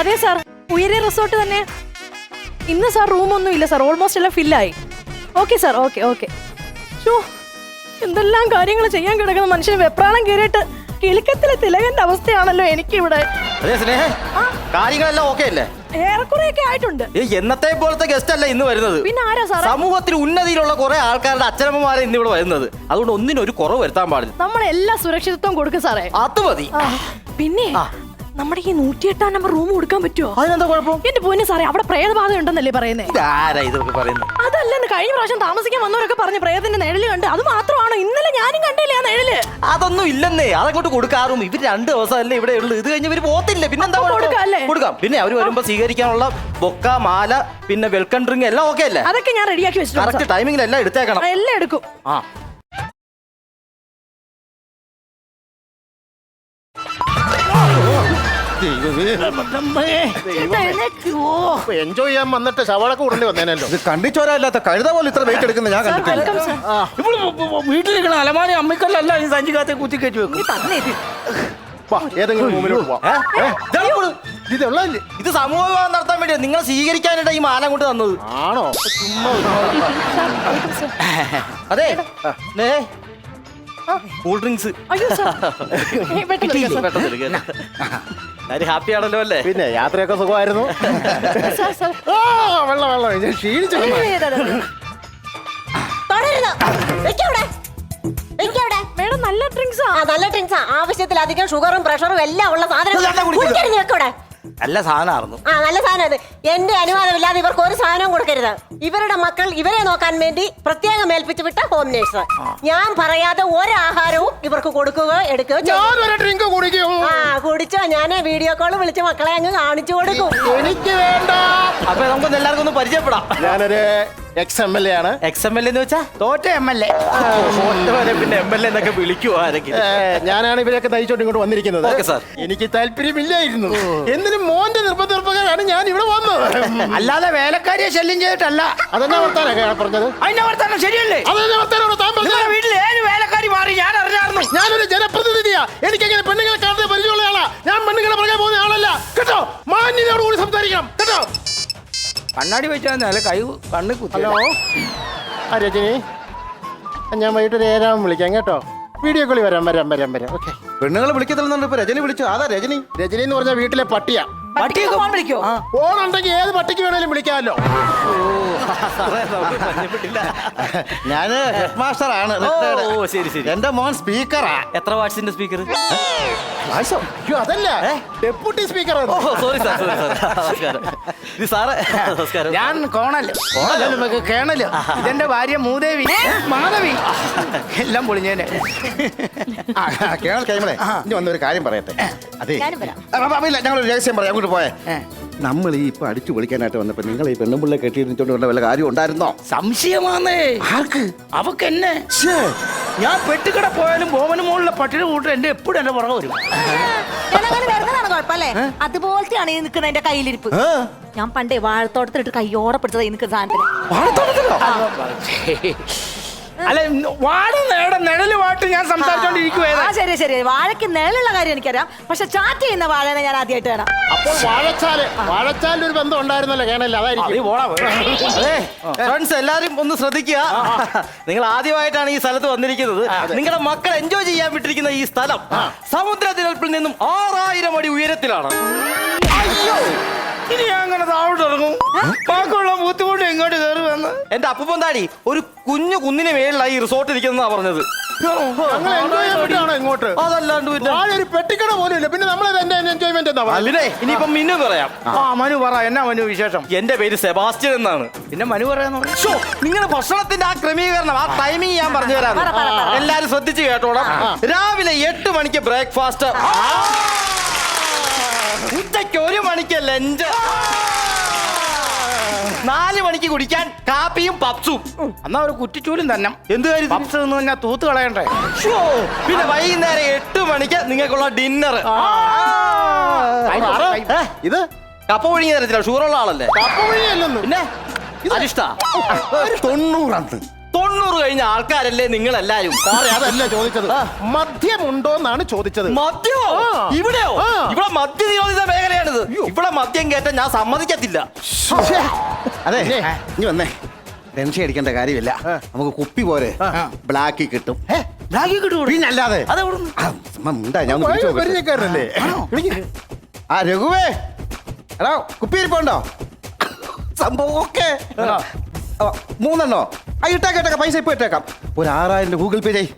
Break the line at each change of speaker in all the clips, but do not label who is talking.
അതെ സാർ ഉയരെ റിസോർട്ട് തന്നെ. ഇന്ന് സാർ റൂമൊന്നും ഇല്ല സാർ ഓൾമോസ്റ്റ് എല്ലാം ഫില്ലായി okay sir okay okay show എന്തെല്ലാം കാര്യങ്ങൾ ചെയ്യാൻ കിടക്കുന്ന മനുഷ്യന് വെപ്രാളം കയറിയിട്ട് കിളിക്കത്തിലെ തിലകന്റെ അവസ്ഥയാണല്ലോ എനിക്കിവിടെ.
അതെ സ്നേഹ കാര്യങ്ങളെല്ലാം ഓക്കെ അല്ലേ?
ഏറെക്കുറെയൊക്കെ ആയിട്ടുണ്ട്.
ഏ എന്നത്തെ പോലത്തെ ഗസ്റ്റ് അല്ല ഇന്ന് വരുന്നത്.
പിന്നെ ആരാ സാർ
സമൂഹത്തിൽ ഉന്നതിയിലുള്ള കുറെ ആൾക്കാരുടെ അച്ഛനമ്മമാരെ ഇന്ന് ഇവിടെ വരുന്നത്. അതുകൊണ്ട് ഒന്നിനൊരു കുറവ് വരുത്താൻ പാടില്ല.
നമ്മൾ എല്ലാ സുരക്ഷിതത്വം കൊടുക്കും സാറേ.
അത് മതി.
പിന്നെ. നമ്മുടെ ഈ നൂറ്റിയെട്ടാം നമ്പർ റൂം കൊടുക്കാൻ പറ്റുമോ
അതിനെന്താ കുഴപ്പം?
എന്റെ പൊന്നു സാറേ അവിടെ പ്രേതബാധ ഉണ്ടെന്നല്ലേ പറയുന്നേ?
ആരാ ഇതൊക്കെ പറയുന്നത്?
അതല്ലെന്ന് കഴിഞ്ഞ പ്രാവശ്യം താമസിക്കാൻ വന്നവരൊക്കെ പറഞ്ഞു പ്രേതത്തിന്റെ നിഴൽ കണ്ട് അത് മാത്രമാണോ? ഇന്നലെ ഞാനും കണ്ടില്ലേ ആ നിഴൽ?
അതൊന്നും ഇല്ലെന്നേ അതങ്ങോട്ട് കൊടുക്കാറും ഇവർ രണ്ട് ദിവസം അല്ലേ ഇവിടെ ഉള്ളു. ഇത് കഴിഞ്ഞ് ഇവർ പോത്തില്ല. പിന്നെന്താ
അപ്പൊ
കുഴപ്പം?
കൊടുക്കാം
കൊടുക്കാം. പിന്നെ അവർ വരുമ്പോ സ്വീകരിക്കാനുള്ള ബൊക്ക മാല പിന്നെ വെൽക്കം ഡ്രിങ്ക് എല്ലാം ഓക്കെ അല്ലേ?
അതൊക്കെ ഞാൻ റെഡിയാക്കി വെച്ചിട്ടുണ്ട്.
കറക്റ്റ് ടൈമിംഗിൽ എല്ലാം എടുത്തേക്കണം.
സാർ. എല്ലാം എടുക്കും.
ആ.
ചേട്ടാ, എഴുന്നേക്കുവോ?
എൻജോയ് ചെയ്യാൻ വന്നിട്ട് ശവളൊക്കെ ഉടണ്ടി വന്നേനല്ലോ
ഇത് കഴുത പോലെ ഇത്ര വെയിറ്റ് എടുക്കുന്ന ഞാൻ കണ്ടിട്ടില്ല
വെൽക്കം സാർ.
വീട്ടിലിരിക്കണ അലമാരി അമ്മിക്കല്ലല്ല ഈ സഞ്ചിക്കകത്ത് കുത്തി കയറ്റി വെക്കും
നീ തന്നേര്.
വാ, ഏതെങ്കിലും റൂമിലോട്ട് പോവാം
ഏ? ഇതാണ് കൊടു.
ഇതുള്ളല്ലേ
ഇത് സമൂഹ വിവാഹം നടത്താൻ വേണ്ടിയാ നിങ്ങൾ സ്വീകരിക്കാനായിട്ട് ഈ മാല കൊണ്ട് തന്നത്
ആണോ ചുമ്മാ
സാർ, വെൽക്കം സാർ.
അതെ നേ കൂൾ ഡ്രിങ്ക്സ്
അയ്യോ പെട്ടെന്ന് എടുക്കാം.
ഹാപ്പി ആണല്ലോ അല്ലേ?
പിന്നെ യാത്രയൊക്കെ സുഖമായിരുന്നു. ആ വെള്ളം വെള്ളം. ഞാൻ ക്ഷീണിച്ചു.
തുടരുത്. വെക്കവിടെ. വെക്കവിടെ.
മേഡം നല്ല ഡ്രിങ്ക്സാ.
ആ നല്ല ഡ്രിങ്ക്സാ. ആവശ്യത്തിലധികം ഷുഗറും പ്രഷറും എല്ലാം ഉള്ള സാധനം
ഇതെന്താ കുടിക്കുന്നത്?
കുടിക്കരുത് വെക്കവിടെ.
നല്ല സാധനമായിരുന്നു.
ആ നല്ല സാധനം അത് എന്റെ അനുവാദമില്ലാതെ ഇവർക്ക് ഒരു സാധനവും കൊടുക്കരുത്. ഇവരുടെ മക്കൾ ഇവരെ നോക്കാൻ വേണ്ടി പ്രത്യേകം ഏൽപ്പിച്ചു വിട്ട ഹോം നേഴ്സ് ഞാൻ പറയാതെ ഒരാഹാരവും ഇവർക്ക് കൊടുക്കുക എടുക്കുക ചെയ്യും
ഞാൻ ഒരു ഡ്രിങ്ക് കുടിക്കും.
ആ കുടിച്ചോ. ഞാൻ വീഡിയോ കോൾ വിളിച്ച് മക്കളെ അങ്ങ് കാണിച്ചു കൊടുക്കും.
എനിക്ക് വേണ്ട.
അപ്പൊ നമുക്ക് എല്ലാവർക്കും ഒന്ന് പരിചയപ്പെടാം.
ഞാനൊരു എക്സ് എം എൽ എ ആണ്.
എക്സ് എം എൽ എന്ന് വെച്ചാ
തോറ്റ എം എൽ എ
പിന്നെ എം എൽ എ എന്നൊക്കെ വിളിക്കുവോ
ആരൊക്കെ ഞാനാണ് ഇവരൊക്കെ നയിച്ചോണ്ട് ഇങ്ങോട്ട് വന്നിരിക്കുന്നത്.
Okay, sir.
എനിക്ക് താല്പര്യമില്ലായിരുന്നു. എന്തിനും മോന്റെ നിർബന്ധപ്രകാരാണ് ഞാൻ ഇവിടെ വന്നത്.
അല്ലാതെ വേലക്കാരിയെ ശല്യം ചെയ്തിട്ടല്ല.
അതെന്നാ വർത്താനൊക്കെ പറഞ്ഞത്.
അതിന്റെ വർത്താനം ശരിയല്ലേ?
അതെന്നാ വർത്താനോട് താൻ പറഞ്ഞത്.
നിങ്ങളുടെ വീട്ടിൽ ഏഴ് വേലക്കാരി മാറി? ഞാൻ അറിഞ്ഞായിരുന്നു
ഞാനൊരു ജനപ്രതിനിധിയാ. എനിക്കെങ്ങനെ പെണ്ണുങ്ങളെ കാണുന്ന പരിചയമുള്ള ആളാ. ഞാൻ പെണ്ണുങ്ങളെ പറയാൻ പോകുന്ന ആളല്ല. കേട്ടോ? മാന്യതയോട് കൂടി സംസാരിക്കണം. കേട്ടോ?
കണ്ണാടി വെച്ചാൽ അല്ല കൈ കണ്ണ് കുത്തി
ഹലോ? ആ രജനി. ഞാൻ വൈകിട്ട് ഒരു വിളിക്കാം കേട്ടോ. വീഡിയോ കോളി വരാം വരാം വരാം വരാം. ഓക്കെ
പെണ്ണുങ്ങൾ വിളിക്കത്തില്ലെന്നുണ്ട്. ഇപ്പൊ രജനി വിളിച്ചു. അതാ രജനി.
രജനി എന്ന് പറഞ്ഞാൽ വീട്ടിലെ പട്ടിയാ.
പട്ടിയൊക്കെ ഫോൺ വിളിക്കോ?
ഫോണുണ്ടെങ്കിൽ ഏത് പട്ടിക്ക് വേണേലും വിളിക്കാമല്ലോ.
ഞാൻ ഹെഡ് മാസ്റ്റർ ആണ്
ഓ, ശരി, ശരി.
എന്റെ മോൻ സ്പീക്കറാ.
എത്ര വാട്സിന്റെ സ്പീക്കർ
അതല്ല. Deputy speaker
oh sorry sir sorry sir. നമസ്കാരം. ഇത് സാറ് നമസ്കാരം.
ഞാൻ കോണൽ കോണൽ കേണൽ. ഇതെന്റെ ഭാര്യ മൂദേവി. മാധവി. എല്ലാം പൊളിഞ്ഞേനെ.
കേണൽ കൈമളെ ഇനി വന്നൊരു കാര്യം പറയട്ടെ. അതെ. ഞങ്ങളൊരു രഹസ്യം പറയാം. അങ്ങോട്ട് പോയേ. നമ്മൾ ഈ ഇപ്പൊ അടിച്ചു പൊളിക്കാനായിട്ട് വന്നപ്പോ നിങ്ങൾ ഈ പെണ്ണുമ്പിള്ളെ കെട്ടിയിരുന്നിട്ട് വല്ല വല്ല കാര്യം ഉണ്ടായിരുന്നോ?
സംശയമാന്നേ.
ആർക്ക്?
അവക്ക് എന്നെ ഞാൻ പെട്ടിക്കട പോയാലും ബോമന് മുകളിലെ പട്ടിണി കൂട്ടർ എന്റെ എപ്പോഴും എന്റെ പുറകെ വരും.
കുഴപ്പല്ലേ അതുപോലത്തെയാണ് ഈ നിൽക്കുന്ന എന്റെ കയ്യിലിരിപ്പ്. ഞാൻ പണ്ടേ വാഴത്തോട്ടത്തിലിട്ട് കയ്യോടെ പിടിച്ചതായി നിൽക്കുന്ന സാധനത്തിന്.
അല്ല വാട നേട നിഴൽ വാട്ട് ഞാൻ സംസാരിച്ചോണ്ടിരിക്കുവായിരുന്നു
ആ ശരി ശരി. വാഴയ്ക്ക് നിഴലുള്ള കാര്യം എനിക്കറിയാം. പക്ഷെ ചാറ്റ് ചെയ്യുന്ന വാഴനെ ഞാൻ ആദ്യമായിട്ട് കാണാം.
അപ്പോൾ വാഴച്ചാൽ വാഴച്ചാലിൽ ഒരു ബന്ധം ഉണ്ടായിരുന്നല്ലോ കേണല്ല അതായിരിക്കും.
അതെ ഫ്രണ്ട്സ് എല്ലാരും ഒന്ന് ശ്രദ്ധിക്കുക. നിങ്ങൾ ആദ്യമായിട്ടാണ് ഈ സ്ഥലത്ത് വന്നിരിക്കുന്നത്. നിങ്ങളുടെ മക്കൾ എൻജോയ് ചെയ്യാൻ വിട്ടിരിക്കുന്ന ഈ സ്ഥലം സമുദ്രത്തിരപ്പിൽ നിന്നും ആറായിരം അടി ഉയരത്തിലാണ്.
അയ്യോ! ഇനി ഞാൻ അങ്ങനെ താഴോട്ടിറങ്ങും ബാക്കിയുള്ള ബുദ്ധിമുട്ട് ഇങ്ങോട്ട് കയറി വന്ന്.
എന്റെ അപ്പൂപ്പൻ താടി ഒരു കുഞ്ഞു കുന്നിന് മേളിലായി ഈ റിസോർട്ട് ഇരിക്കുന്നതാ പറഞ്ഞത്.
ഞങ്ങൾ എൻജോയ് ചെയ്യാൻ വേണ്ടിയാണോ ഇങ്ങോട്ട്?
അതല്ലാണ്ട് പിന്നെ
വാഴ ഒരു പെട്ടിക്കട പോലും ഇല്ല പിന്നെ നമ്മൾ എന്റെ എൻജോയ്മെന്റ് എന്താ പറയുക?
അല്ലേ ഇനിയിപ്പം മിന്നു പറയാം.
ആ മനു പറ എന്നാ മനു വിശേഷം?
എന്റെ പേര് സെബാസ്റ്റ്യൻ എന്നാണ്.
പിന്നെ മനു പറയാന്ന് പറഞ്ഞു?
ഷോ നിങ്ങളുടെ ഭക്ഷണത്തിന്റെ ആ ക്രമീകരണം ആ ടൈമിംഗ് ഞാൻ പറഞ്ഞു തരാം. എല്ലാരും ശ്രദ്ധിച്ചു കേട്ടോളാം രാവിലെ എട്ട് മണിക്ക് ബ്രേക്ക്ഫാസ്റ്റ് ഉച്ചയ്ക്ക് ഒരു മണിക്ക് ലഞ്ച് നാല് മണിക്ക് കുടിക്കാൻ കാപ്പിയും പപ്സും.
എന്നാ ഒരു കുറ്റിച്ചൂലും തന്നെ.
എന്ത് കാര്യം
പപ്സ് എന്ന് ഞാൻ തൂത്ത് കളയണ്ടേ?
പിന്നെ വൈകുന്നേരം എട്ട് മണിക്ക് നിങ്ങൾക്കുള്ള ഡിന്നർ
ഇത്?
കപ്പ ഒഴുങ്ങി തരത്തില്ല ഷുഗറുള്ള ആളല്ലേ?
കപ്പ വഴിയല്ലെന്ന്
പിന്നെ? അരിഷ്ട.
തൊണ്ണൂറന്ന്
തൊണ്ണൂറ് കഴിഞ്ഞ ആൾക്കാരല്ലേ നിങ്ങളെല്ലാരും?
സാറേ അതല്ല ചോദിച്ചത്. മദ്യമുണ്ടോ എന്നാണ് ചോദിച്ചത്.
മദ്യമോ?
ആ.
ഇവിടെയോ. ഇവിടെ മദ്യ നിരോധിത മേഖലയാണിത് ഇവിടെ മദ്യം കേട്ട ഞാൻ സമ്മതിക്കത്തില്ല.
അതെ ഇനി വന്നേ. ടെൻഷൻ അടിക്കേണ്ട കാര്യമില്ല. നമുക്ക് കുപ്പി പോരെ ബ്ലാക്കി കിട്ടും.
ബ്ലാക്കി കിട്ടും
പിന്നെ അല്ലാതെ
അത് എവിടുന്ന്?
ആ, ഞാൻ ഒന്ന് വിളിച്ചു നോക്കട്ടെ.
പരിചയക്കാരനല്ലേ?
ആ രഘുവേ. എടാ കുപ്പി ഇരിപ്പുണ്ടോ? സംഭവം ഓക്കെ മൂന്നെണ്ണോ? ആ ഇട്ടേക്കാം ഇട്ടേക്കാം പൈസ ഇപ്പൊ ഇട്ടേക്കാം. ഒരു ആറായിരം രൂപ ഗൂഗിൾ പേ ചെയ്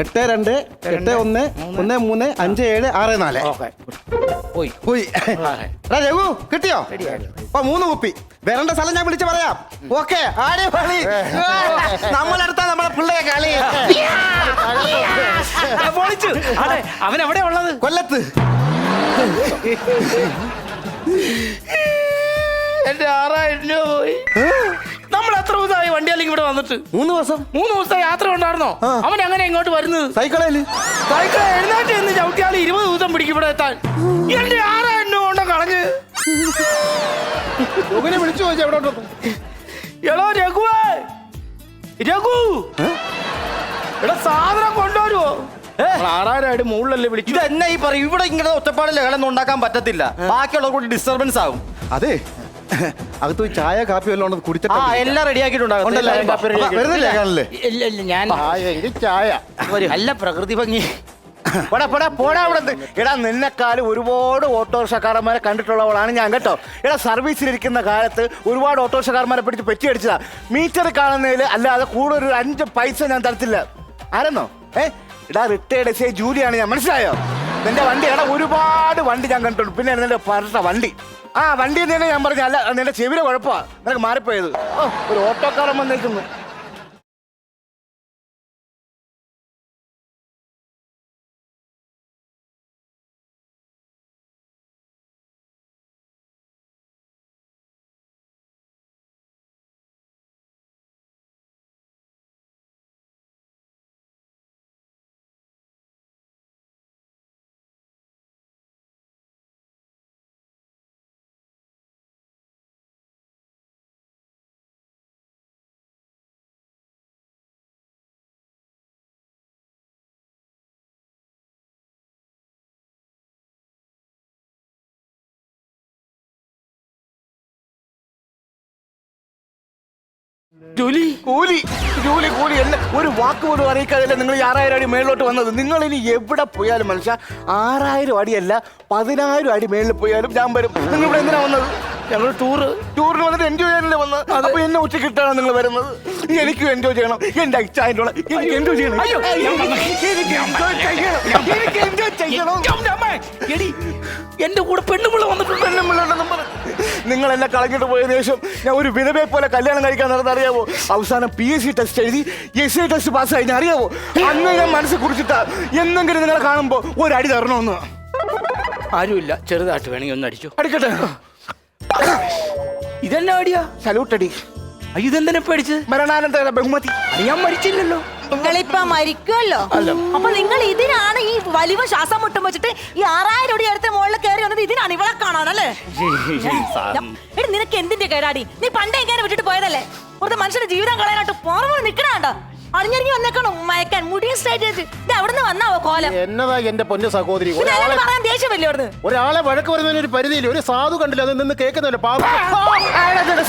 എട്ട് രണ്ട് എട്ട് ഒന്ന് ഒന്ന് മൂന്ന് അഞ്ച് ഏഴ് ആറ് നാല്.
പോയി.
രഘു കിട്ടിയോ? അപ്പൊ മൂന്ന് കുപ്പി. വരേണ്ട സ്ഥലം ഞാൻ വിളിച്ച് പറയാം. ഓക്കെ ആടെ പണി നമ്മളെടുത്താ നമ്മളെ പിള്ളേരെ കളി.
പൊളിച്ചു.
അവൻ എവിടെ ഉള്ളത്?
കൊല്ലത്ത്.
എന്റെ ആറായിരം രൂപ പോയി നമ്മൾ എത്ര ദിവസമായി വണ്ടി അല്ലെങ്കിൽ ഇവിടെ വന്നിട്ട്?
മൂന്ന് ദിവസം.
മൂന്ന് ദിവസത്തെ യാത്ര ഉണ്ടായിരുന്നോ? അവൻ അങ്ങനെ ഇങ്ങോട്ട് വരുന്നത്?
സൈക്കിളിൽ
സൈക്കിൾ എഴുന്നേറ്റ് എന്ന് ചവിട്ടിയാൽ ഇരുപത് ദിവസം പിടിക്കും ഇവിടെ എത്താൻ. എന്റെ ആറായിരം രൂപ കൊണ്ട് കളഞ്ഞ്.
രഘുവിനെ വിളിച്ചു ചോദിച്ചു എവിടെ.
എടോ രഘുവേ. രഘു. എടാ സാധനം കൊണ്ടുവരുവോ? ആറായിരം മുകളിലല്ലേ മുകളിലല്ലേ
ഇത്
വിളിച്ചു
എന്നെ ഈ പറയും? ഇവിടെ ഇങ്ങനെ ഒറ്റപ്പാടിൽ ലഹളൊന്നും ഉണ്ടാക്കാൻ പറ്റത്തില്ല. ബാക്കിയുള്ളവർ കൂടി ഡിസ്റ്റർബൻസ് ആകും
അതെ. അകത്ത് പോയി ചായ കാപ്പി വല്ലതും ഉണ്ടെന്ന്
ആ
കുടിച്ചിട്ട്
എല്ലാം
കാണില്ലേ
ഇല്ല ഇല്ല ഞാൻ
ചായ
നല്ല പ്രകൃതി ഭംഗി.
പോടാ പോടാ പോടാ അവിടെ. എടാ നിന്നെക്കാളും ഒരുപാട് ഓട്ടോറിക്ഷക്കാരന്മാരെ കണ്ടിട്ടുള്ളവളാണ് ഞാൻ കേട്ടോ. എടാ സർവീസിലിരിക്കുന്ന കാലത്ത് ഒരുപാട് ഓട്ടോറിക്ഷക്കാരന്മാരെ പിടിച്ച് പെറ്റി അടിച്ചതാ. മീറ്റർ കാണുന്നതിൽ അല്ലാതെ കൂടെ ഒരു അഞ്ച് പൈസ ഞാൻ തരത്തില്ല. ആരെന്നോ? ഏ? എടാ റിട്ടയർഡ് എസ് ഐ ജൂലിയാണ് ഞാൻ. മനസ്സിലായോ? നിന്റെ വണ്ടി എടാ ഒരുപാട് വണ്ടി ഞാൻ കണ്ടിട്ടുണ്ട്. പിന്നെ നിന്റെ പറഞ്ഞ വണ്ടി. ആ വണ്ടി തന്നെ ഞാൻ പറഞ്ഞ. അല്ല നിന്റെ ചെവിയുടെ കുഴപ്പമാ. നിനക്ക് മാറിപ്പോയത്. ഒരു ഓട്ടോക്കാരൻ വന്നേക്കുന്നു.
ജോലി?
കൂലി. ജോലി കൂലി. എന്നെ ഒരു വാക്ക് പോലും അറിയിക്കാതല്ലേ നിങ്ങൾ ഈ ആറായിരം അടി മേളിലോട്ട് വന്നത്? നിങ്ങൾ ഇനി എവിടെ പോയാലും മനുഷ്യ ആറായിരം അടിയല്ല പതിനായിരം അടി മേളിൽ പോയാലും ഞാൻ വരും. നിങ്ങൾ ഇവിടെ എന്തിനാ വന്നത്?
ഞങ്ങൾ ടൂറ്
ടൂറിന് വന്നിട്ട് എൻജോയ് ചെയ്യാനല്ലേ വന്നത്? അപ്പൊ എന്നെ ഉച്ച കിട്ടാണ് നിങ്ങൾ വരുന്നത്. എനിക്കും എൻജോയ് ചെയ്യണം. എന്റെ അച്ഛന്റെ എനിക്ക് എൻജോയ് ചെയ്യണം. എനിക്ക് എൻജോയ്
എന്റെ അമ്മേ, എടി എന്റെ കൂടെ പെണ്ണുമുള്ള വന്നിട്ടുണ്ട്.
പെണ്ണുമ്പിള്ളയുടെ നമ്പർ നിങ്ങൾ എന്നെ കളഞ്ഞിട്ട് പോയ ശേഷം ഞാൻ ഒരു വിധവയെ പോലെ കല്യാണം കഴിക്കാൻ നടന്നത് അറിയാവോ? അവസാനം പി എസ് സി ടെസ്റ്റ് എഴുതി എസ് ഐ ടെസ്റ്റ് പാസ്സായി ഞാൻ അറിയാവോ? അന്ന് ഞാൻ മനസ്സിൽ കുറിച്ചിട്ടാ എന്തെങ്കിലും നിങ്ങളെ കാണുമ്പോ ഒരു അടി തരണമെന്ന്
ആരുമില്ല. ചെറുതായിട്ട് വേണമെങ്കിൽ ഒന്ന് അടിച്ചു.
അടിക്കട്ടെ.
ഇതെന്നാ അടിയാ?
സല്യൂട്ട് അടി
അയ്യോ, ഇതെന്തിനാ പേടിച്ച്
മരണാനന്തര ബഹുമതി.
ഞാൻ മരിച്ചില്ലല്ലോ.
നിങ്ങളിപ്പ മരിക്കുമല്ലോ അപ്പൊ നിങ്ങൾ ഇതിനാണ് ഈ വലിയ ശ്വാസം മുട്ടും വെച്ചിട്ട് ഈ ആറായിരം അടി അടുത്ത മുകളിൽ കയറി വന്നത് ഇതിനാണ്. ഇവളെ കാണാനല്ലേ എടി നിനക്ക് എന്തിന്റെ കേടാടി? നീ പണ്ടേ കയറി വിട്ടിട്ട് പോയതല്ലേ? ഒരു മനുഷ്യന്റെ ജീവിതം കളയാനായിട്ട് പുറമെ നിക്കണാണ്ടോ അണിഞ്ഞിറങ്ങി വന്നേക്കണം? മയക്കാൻ മുടിയും സ്ട്രൈറ്റ് ചെയ്ത് ഇത് എവിടുന്ന് വന്നാവോ കോലം?
എന്നതാ എന്റെ പൊന്നു സഹോദരി. ഒരാളെ
അങ്ങനെ പറയാൻ ദേഷ്യമല്ലേ അവിടുന്ന്?
ഒരാളെ വഴക്ക് വരുന്നതിന് ഒരു പരിധിയില്ല. ഒരു സാധു കണ്ടില്ല അത് നിന്ന് കേൾക്കുന്നില്ല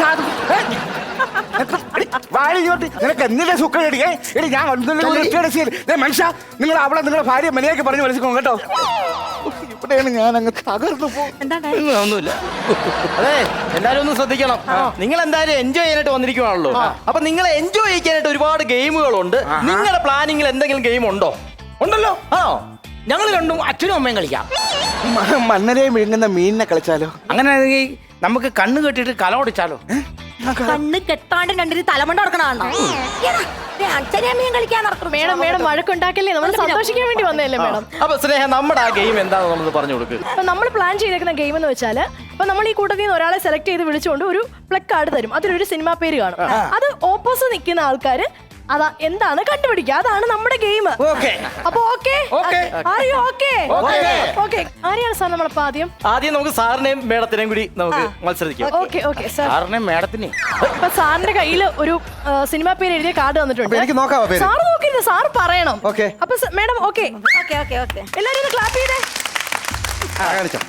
സാധു? നിനക്ക് എന്തിന്റെ സുഖം എടി? ഏ? എടി ഞാൻ മനുഷ്യ നിങ്ങൾ അവളെ നിങ്ങളുടെ ഭാര്യ മലയാക്കി പറഞ്ഞു മനസ്സിലാക്കും കേട്ടോ. ഇവിടെയാണ് ഞാൻ അങ്ങ് തകർന്നു പോകും
എന്താണ്ടായി
ഒന്നുമില്ല.
അതെ എല്ലാരും ഒന്ന് ശ്രദ്ധിക്കണം. നിങ്ങൾ എന്തായാലും എൻജോയ് ചെയ്യാനായിട്ട് വന്നിരിക്കുവാണല്ലോ. അപ്പൊ നിങ്ങൾ എൻജോയ് ചെയ്യാനായിട്ട് ഒരുപാട് ഗെയിമുകളുണ്ട്. നിങ്ങളുടെ പ്ലാനിങ്ങിൽ എന്തെങ്കിലും ഗെയിം ഉണ്ടോ?
ഉണ്ടല്ലോ.
ആണോ?
ഞങ്ങൾ രണ്ടും അച്ഛനും അമ്മയും കളിക്കാം.
മണ്ണരെ വിഴുങ്ങുന്ന മീനിനെ കളിച്ചാലോ?
അങ്ങനെ ആണെങ്കിൽ നമുക്ക് കണ്ണ് കെട്ടിയിട്ട് കല ഓടിച്ചാലോ
കണ്ണ് കെട്ടാണ്ട് രണ്ടിന് തലമണ്ട നടക്കണോ അച്ഛനമ്മയും കളിക്കാൻ നടക്കണം
മേഡം മേഡം വഴക്കുണ്ടാക്കല്ലേ? നമ്മൾ സന്തോഷിക്കാൻ വേണ്ടി വന്നതല്ലേ മേഡം?
അപ്പൊ സ്നേഹ നമ്മുടെ ആ ഗെയിം എന്താണെന്ന് പറഞ്ഞു
അപ്പൊ നമ്മൾ പ്ലാൻ ചെയ്തേക്കുന്ന ഗെയിം എന്ന് വെച്ചാൽ അപ്പൊ നമ്മൾ ഈ കൂട്ടത്തിൽ നിന്ന് ഒരാളെ സെലക്ട് ചെയ്ത് വിളിച്ചുകൊണ്ട് ഒരു പ്ലക്കാർഡ് തരും. അതിലൊരു സിനിമ പേര് കാണും. അത് ഓപ്പോസിറ്റ് നിൽക്കുന്ന ആൾക്കാർ അതാ എന്താണ് കണ്ടുപിടിക്കുക? അതാണ് നമ്മുടെ ഗെയിം.
ഓക്കെ.
അപ്പൊ ഓക്കെ?
Okay.
അറിയോ ഓക്കെ
Okay.
ഓക്കെ. ആരെയാണ് സാർ നമ്മളപ്പോ ആദ്യം?
ആദ്യം നമുക്ക് സാറിനെയും മേഡത്തിനെയും കൂടി നമുക്ക് മത്സരിക്കാം.
Okay okay.
സാറിനെ മേഡത്തിനെ.
ഇപ്പൊ സാറിന്റെ കയ്യിൽ ഒരു സിനിമ പേര് എഴുതിയ കാർഡ് വന്നിട്ടുണ്ട്
അപ്പൊ എനിക്ക് നോക്കാം പേര്?
സാർ നോക്കരുത് സാർ പറയണം.
ഓക്കെ.
അപ്പൊ madam okay.
Okay okay okay.
എല്ലാരും ഒന്ന് ക്ലാപ്പ് ചെയ്തേ.
ആ, കാണിച്ചോ.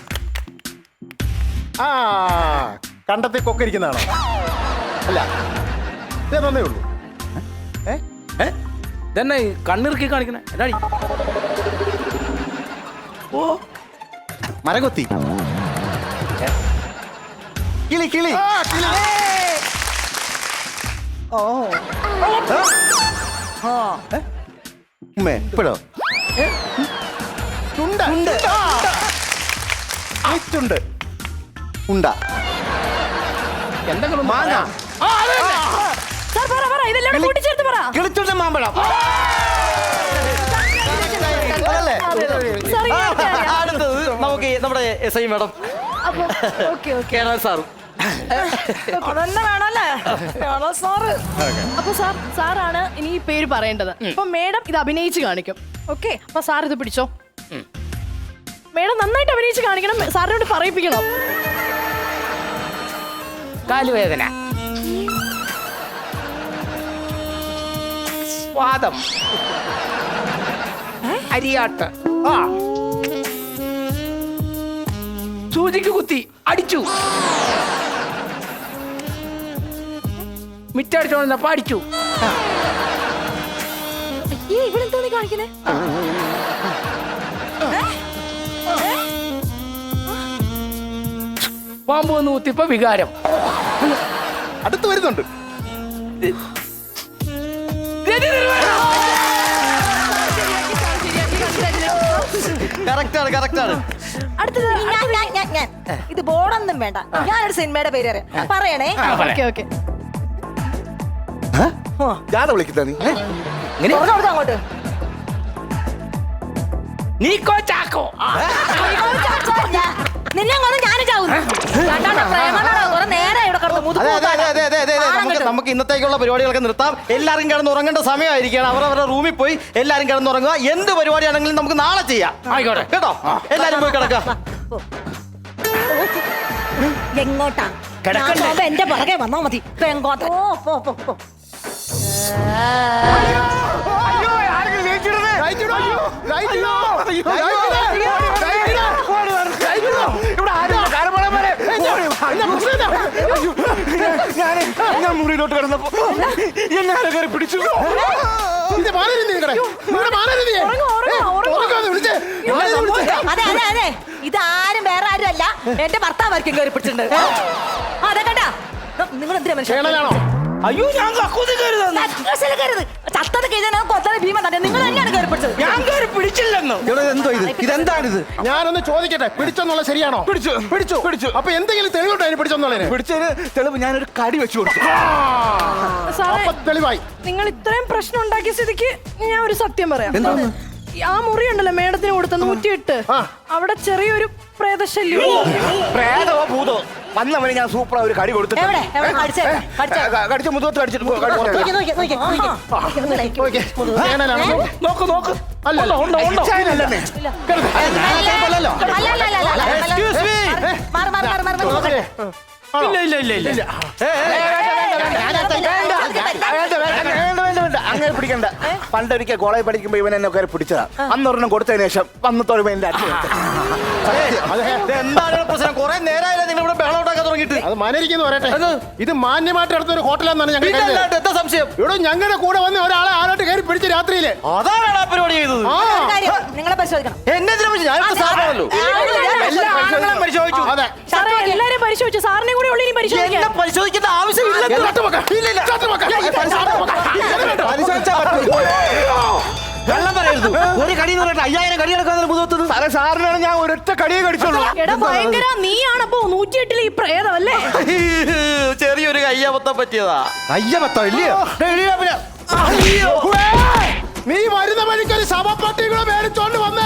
ആ കണ്ടത്തെ കൊക്കിരിക്കുന്നതാണോ? അല്ല ഇതേ ഉള്ളൂ.
ഏ? ഇതന്നെ കണ്ണിറുക്കി കാണിക്കണേ? എന്നാടി
മരകൊത്തി. കിളി കിളി. ഓ. ഉമ്മേ ഇപ്പോഴോ?
ചുണ്ട്. ചുണ്ട്.
ഉണ്ട
എന്തെങ്കിലും മാങ്ങ.
ആ അതെ ഇതെല്ലാം കൂടി കൂട്ടിച്ചേർത്ത് പറ.
കിളിച്ചുണ്ട മാമ്പഴം.
അതല്ലേ
അടുത്ത ആരെയാ?
അടുത്തത് നമുക്ക് നമ്മുടെ എസ് ഐ മേഡം.
അപ്പൊ ഓക്കെ ഓക്കെ.
കേണൽ സാറും
അതന്നെ വേണല്ലേ വേണോ സാറ്. അപ്പൊ സാർ സാറാണ് ഇനി ഈ പേര് പറയേണ്ടത്. അപ്പൊ മേഡം ഇത് അഭിനയിച്ച് കാണിക്കും. ഓക്കെ അപ്പൊ സാർ ഇത് പിടിച്ചോ. മേഡം നന്നായിട്ട് അഭിനയിച്ച് കാണിക്കണം. സാറിനോട് പറയിപ്പിക്കണം.
കാലുവേദന. വാദം. അരിയാട്ട്. ആ. സൂചിക്ക് കുത്തി. അടിച്ചു. മിറ്റടിച്ചോണ്ടപ്പോ അടിച്ചു. പാമ്പ് വന്ന് കുത്തിയപ്പോ വികാരം.
അടുത്ത് വരുന്നുണ്ട്.
അടുത്തത്
ഞാൻ ഞാൻ ഞാൻ ഞാൻ. ഇത് ബോർഡൊന്നും വേണ്ട. ഞാനൊരു സിനിമയുടെ പേര് അറിയാം പറയണേ.
Okay okay.
ഞാൻ വിളിക്കുന്ന നീ?
അങ്ങോട്ട്.
നീക്കോ ചാക്കോ.
നിന്നെ കൊന്ന് ഞാനും ചാവുന്നു. രണ്ടാമത്തെ കുറെ നേരെ ഇവിടെ കിടന്നു മുതുക്
അതെ അതെ അതെ അതെ അതെ അതെ നമുക്ക് നമുക്ക് ഇന്നത്തേക്കുള്ള പരിപാടികളൊക്കെ നിർത്താം എല്ലാവരും കിടന്ന് ഉറങ്ങേണ്ട സമയമായിരിക്കുകയാണ് അവരവരുടെ റൂമിൽ പോയി എല്ലാവരും കിടന്ന് ഉറങ്ങുക എന്ത് പരിപാടിയാണെങ്കിലും നമുക്ക് നാളെ ചെയ്യാം
ആയിക്കോട്ടെ
കേട്ടോ എല്ലാവരും പോയി കിടക്കാം
എങ്ങോട്ടാ
കിടക്കണ്ടേ?
ഞാൻ എന്റെ പുറകെ വന്നാ മതി
ഓ പോ പോ പോ
അയ്യോ ആരെങ്കിലും
ഞാൻ ഞാൻ മുറിയിലോട്ട് കിടന്നപ്പോ എന്നെ? ആരെ കയറി പിടിച്ചു?
വിളിച്ചേ.
അതെ അതെ അതെ. ഇത് ആരും വേറെ ആരും അല്ല. എന്റെ ഭർത്താവായിരിക്കും കയറി പിടിച്ചിട്ടുണ്ട്. അതെ കേട്ടാ നിങ്ങൾ എന്തിനാ മനുഷ്യൻ
കേണലാണോ?
അയ്യോ ഞാൻ കക്കൂതി കയറുന്ന.
ചത്തത് കഴിഞ്ഞാൽ കൊത്തത് ഭീമ തന്നെ. നിങ്ങൾ തന്നെയാണ് കയറി പിടിച്ചത്
ഞാൻ കയറി പിടിച്ചില്ലെന്നോ?
എന്തോ ഇത്? ഇതെന്താണിത്?
ഞാനൊന്ന് ചോദിക്കട്ടെ പിടിച്ചെന്നുള്ള ശരിയാണോ?
പിടിച്ചു. പിടിച്ചു. പിടിച്ചു.
അപ്പൊ എന്തെങ്കിലും തെളിവുണ്ടോ അതിന് പിടിച്ചെന്നുള്ളതിന്?
പിടിച്ചതിന് തെളിവ് ഞാനൊരു കടി വെച്ചു കൊടുത്തു.
സാറേ
അപ്പൊ തെളിവായി.
നിങ്ങൾ ഇത്രയും പ്രശ്നം ഉണ്ടാക്കിയ സ്ഥിതിക്ക് ഞാൻ ഒരു സത്യം പറയാം. ആ മുറി ഉണ്ടല്ലോ മേഡത്തിന് കൊടുത്ത നൂറ്റിയെട്ട്.
ആ.
അവിടെ ചെറിയൊരു പ്രേതശല്യം.
പ്രേതോ ഭൂതോ വന്നവന് ഞാൻ സൂപ്പർ ഒരു കടി കൊടുത്തു
എവിടെ? എവിടെ? കടിച്ചേ? കടിച്ചേ?
കടിച്ചു മുതത്ത് കടിച്ചിട്ട് പോ-
നോക്കി. നോക്ക്, നോക്ക്, നോക്കി?
നോക്ക് നോക്ക്.
അല്ല, അല്ല.
അല്ല, അല്ല, അല്ല, അല്ല, അല്ല, അല്ല.
Excuse me.
മാറ്, മാറ്, മാറ്, മാറ്, മാറ്.
നോക്കിയേ. ആണോ?
ഇല്ല ഇല്ല ഇല്ല ഇല്ല.
വേണ്ട, വേണ്ട, വേണ്ട, വേണ്ട, വേണ്ട. അങ്ങനെ പിടിക്കണ്ട. പണ്ടൊരിക്കൽ കോളേജ് പഠിക്കുമ്പോ ഇവൻ എന്നെ കയറി പിടിച്ചതാ. അന്നൊരെണ്ണം കൊടുത്തതിന് ശേഷം വന്ന് തൊഴുമ്പോ എന്റെ അച്ഛൻ.
എന്താണ് പ്രശ്നം കുറെ നേരമായില്ലേ നിങ്ങൾ ഇവിടെ ബഹളം ഉണ്ടാക്കാൻ തുടങ്ങിയിട്ട്.
അത് മാനരിക്കുന്നു പറയട്ടെ.
അത്?
ഇത് മാന്യമായിട്ട് നടത്തുന്ന ഒരു ഹോട്ടലാണെന്നാണ് ഞങ്ങൾ
അല്ലാണ്ട് എന്താ സംശയം?
ഇവിടെ ഞങ്ങളുടെ കൂടെ വന്ന് ഒരാളെ ആരായിട്ട് കയറി പിടിച്ച രാത്രിയിൽ.
അതാണ് ആ പരിപാടി ചെയ്തത്.
ആ.
കാര്യം, നിങ്ങളെ പരിശോധിക്കണം.
പരിശോധിച്ചു.
അതെ.
സാറേ എല്ലാരും പരിശോധിച്ചു. സാറിനെ കൂടെ ഉള്ളി ഇനി പരിശോധിക്കാം
എന്നെ പരിശോധിക്കേണ്ട ആവശ്യമില്ല വെള്ളം പറയരുത്. ഒരു കടി എന്ന് പറഞ്ഞിട്ട് അയ്യായിരം കടി എടുക്കാൻ മുതത്തത്
സാറേ സാറിനാണ് ഞാൻ ഒരൊറ്റ കടിയെ കടിച്ചോളൂ
എടാ ഭയങ്കര ഈ
ചെറിയൊരു കയ്യബത്തം പറ്റിയതാ.
കയ്യബത്തം
നീ വരുന്ന വഴിക്കൊരു ശവപ്പട്ടികളെ മേടിച്ചോണ്ട് വന്നേ